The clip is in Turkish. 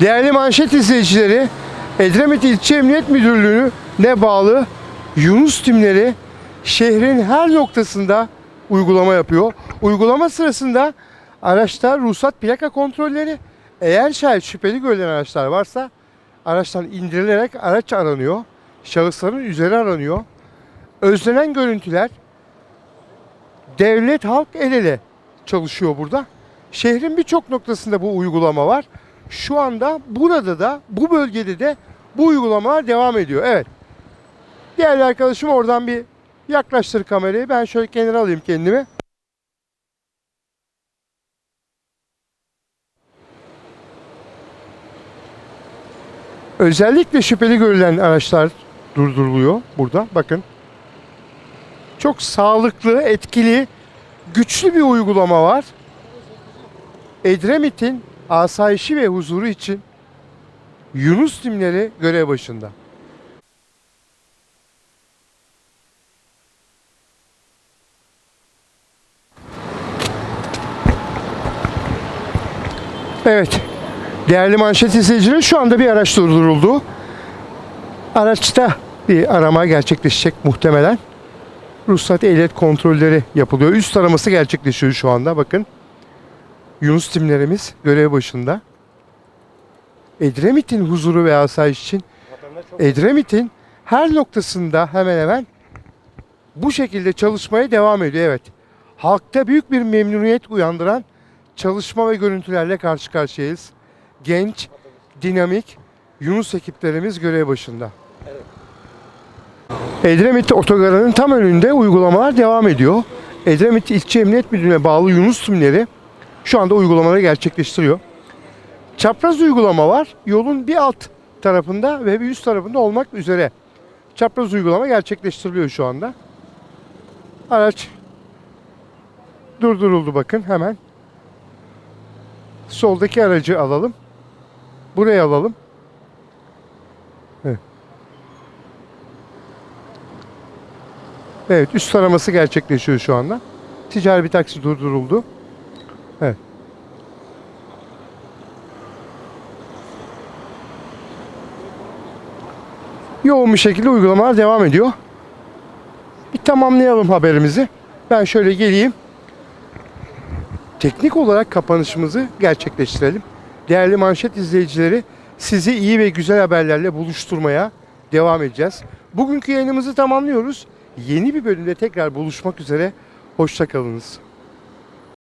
Değerli manşet izleyicileri, Edremit İlçe Emniyet Müdürlüğü'ne bağlı Yunus timleri şehrin her noktasında uygulama yapıyor. Uygulama sırasında araçta ruhsat plaka kontrolleri, eğer şayet şüpheli görülen araçlar varsa araçtan indirilerek araç aranıyor. Şahısların üzeri aranıyor. Özlenen görüntüler devlet halk el ele çalışıyor burada. Şehrin birçok noktasında bu uygulama var. Şu anda burada da bu bölgede de bu uygulamalar devam ediyor. Evet. Değerli arkadaşım oradan bir yaklaştır kamerayı. Ben şöyle kenara alayım kendimi. Özellikle şüpheli görülen araçlar durduruluyor burada. Bakın. Çok sağlıklı, etkili, güçlü bir uygulama var. Edremit'in asayişi ve huzuru için Yunus timleri görev başında. Evet. Değerli manşet izleyicileri şu anda bir araç durduruldu. Araçta bir arama gerçekleşecek muhtemelen. Ruhsat ehliyet kontrolleri yapılıyor. Üst araması gerçekleşiyor şu anda bakın. Yunus timlerimiz görev başında. Edremit'in huzuru ve asayiş için Edremit'in her noktasında hemen hemen bu şekilde çalışmaya devam ediyor. Evet. Halkta büyük bir memnuniyet uyandıran çalışma ve görüntülerle karşı karşıyayız. Genç, dinamik Yunus ekiplerimiz görev başında. Edremit otogarının tam önünde uygulamalar devam ediyor. Edremit İlçe Emniyet Müdürlüğü'ne bağlı Yunus tümleri şu anda uygulamaları gerçekleştiriyor. Çapraz uygulama var. Yolun bir alt tarafında ve bir üst tarafında olmak üzere. Çapraz uygulama gerçekleştiriliyor şu anda. Araç durduruldu bakın hemen. Soldaki aracı alalım. Buraya alalım. Evet. Üst taraması gerçekleşiyor şu anda. Ticari bir taksi durduruldu. Evet. Yoğun bir şekilde uygulamalar devam ediyor. Bir tamamlayalım haberimizi. Ben şöyle geleyim. Teknik olarak kapanışımızı gerçekleştirelim. Değerli manşet izleyicileri sizi iyi ve güzel haberlerle buluşturmaya devam edeceğiz. Bugünkü yayınımızı tamamlıyoruz. Yeni bir bölümde tekrar buluşmak üzere. Hoşçakalınız.